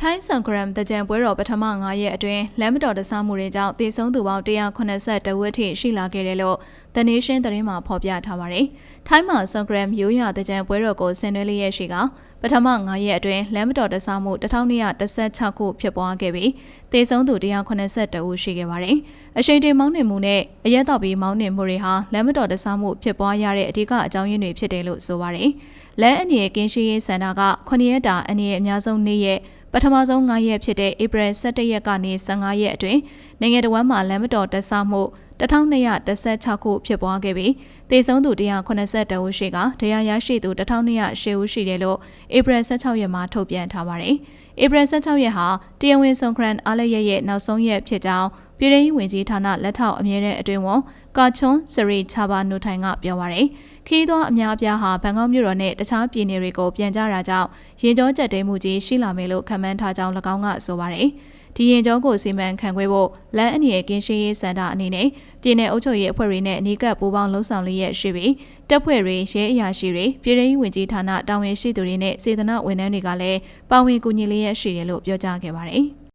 ထိုင်းဆန်ဂရမ်တကြံပွဲတော်ပထမ9ရက်အတွင်းလမ်းမတော်တဆမှုတွေကြောင့်တေဆုံးသူပေါင်း182ဝက်ထိရှိလာခဲ့တယ်လို့ The Nation သတင်းမှာဖော်ပြထားပါတယ်။ထိုင်းမှာဆန်ဂရမ်ရိုးရာတကြံပွဲတော်ကိုဆင်နွှဲလျက်ရှိကပထမ9ရက်အတွင်းလမ်းမတော်တဆမှု1216ခုဖြစ်ပွားခဲ့ပြီးတေဆုံးသူ182ဦးရှိခဲ့ပါတယ်။အရှိန်တေမောင်းနှင်မှုနဲ့အရက်တော်ပြီးမောင်းနှင်မှုတွေဟာလမ်းမတော်တဆမှုဖြစ်ပွားရတဲ့အဓိကအကြောင်းရင်းတွေဖြစ်တယ်လို့ဆိုပါတယ်။လမ်းအနေနဲ့ကင်းရှင်းရေးစင်တာက9ရက်တာအနေနဲ့အများဆုံးနေ့ရက် ပထမဆုံး9ရက်ဖြစ်တဲ့ဧပြီ17ရက်ကနေ15ရက်အတွင်းနိုင်ငံတော်ဝန်မှလမ်းမတော်တက်ဆမှု 1216ခုဖြစ်ပွားခဲ့ပြီးသေဆုံးသူ182ဦးရှိကတရားရရှိသူ1208ဦးရှိတယ်လို့ဧပြီ16ရက်မှာထုတ်ပြန်ထားပါတယ်။ဧပြီ16ရက်ဟာတရားဝင်ဆုံခရန်အားလရက်ရဲ့နောက်ဆုံးရက်ဖြစ်ကြောင်းပြည်ထောင်ဝင်ကြီးဌာနလက်ထောက်အမြဲတမ်းအတွင်းဝန်ကာချွန်းစရီချာဘာနူထိုင်ကပြောပါရယ်ခီးသောအများအပြားဟာဘန်ကောက်မြို့တော်နဲ့တခြားပြည်နယ်တွေကိုပြန်ကြတာကြောင့်ရင်ကျောကြက်တဲမှုကြီးရှိလာမယ်လို့ခန့်မှန်းထားကြောင်း၎င်းကဆိုပါရယ် ဒီရင်ကျောကိုစီမံခန့်ခွဲဖို့လမ်းအနေနဲ့ကင်းရှင်းရေးစင်တာအနေနဲ့ပြည်내အုပ်ချုပ်ရေးအဖွဲ့တွေနဲ့အနီးကပ်ပူးပေါင်းလှုပ်ဆောင်လျက်ရှိပြီးတပ်ဖွဲ့တွေရဲအရာရှိတွေပြည်ထောင်ဝင်ကြီးဌာနတာဝန်ရှိသူတွေနဲ့စေတနာဝန်ထမ်းတွေကလည်းပါဝင်ကူညီလျက်ရှိတယ်လို့ပြောကြားခဲ့ပါတယ်။